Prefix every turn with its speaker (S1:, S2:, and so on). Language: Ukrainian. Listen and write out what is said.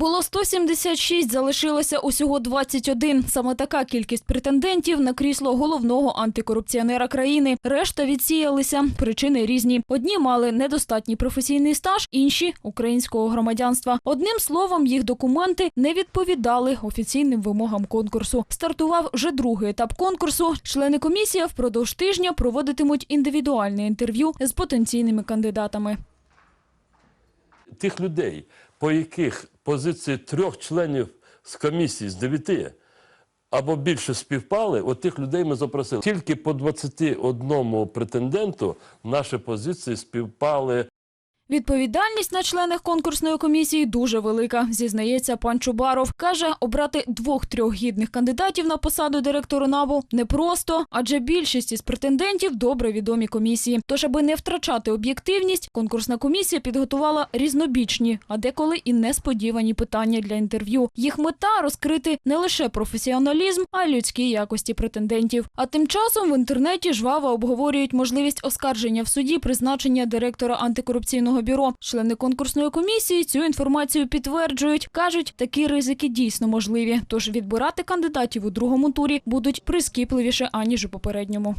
S1: Було 176, залишилося усього 21. Саме така кількість претендентів на крісло головного антикорупціонера країни. Решта відсіялися. Причини різні. Одні мали недостатній професійний стаж, інші українського громадянства. Одним словом, їх документи не відповідали офіційним вимогам конкурсу. Стартував вже другий етап конкурсу. Члени комісії впродовж тижня проводитимуть індивідуальне інтерв'ю з потенційними кандидатами.
S2: Тих людей, по яких позиції трьох членів з комісії з дев'яти або більше співпали, от тих людей ми запросили. Тільки по 21 претенденту наші позиції співпали
S1: Відповідальність на членах конкурсної комісії дуже велика, зізнається пан Чубаров. Каже, обрати двох-трьох гідних кандидатів на посаду директора НАБУ непросто, адже більшість із претендентів добре відомі комісії. Тож, аби не втрачати об'єктивність, конкурсна комісія підготувала різнобічні, а деколи і несподівані питання для інтерв'ю. Їх мета розкрити не лише професіоналізм, а й людські якості претендентів. А тим часом в інтернеті жваво обговорюють можливість оскарження в суді призначення директора антикорупційного бюро. Члени конкурсної комісії цю інформацію підтверджують. кажуть, такі ризики дійсно можливі. Тож відбирати кандидатів у другому турі будуть прискіпливіше аніж у попередньому.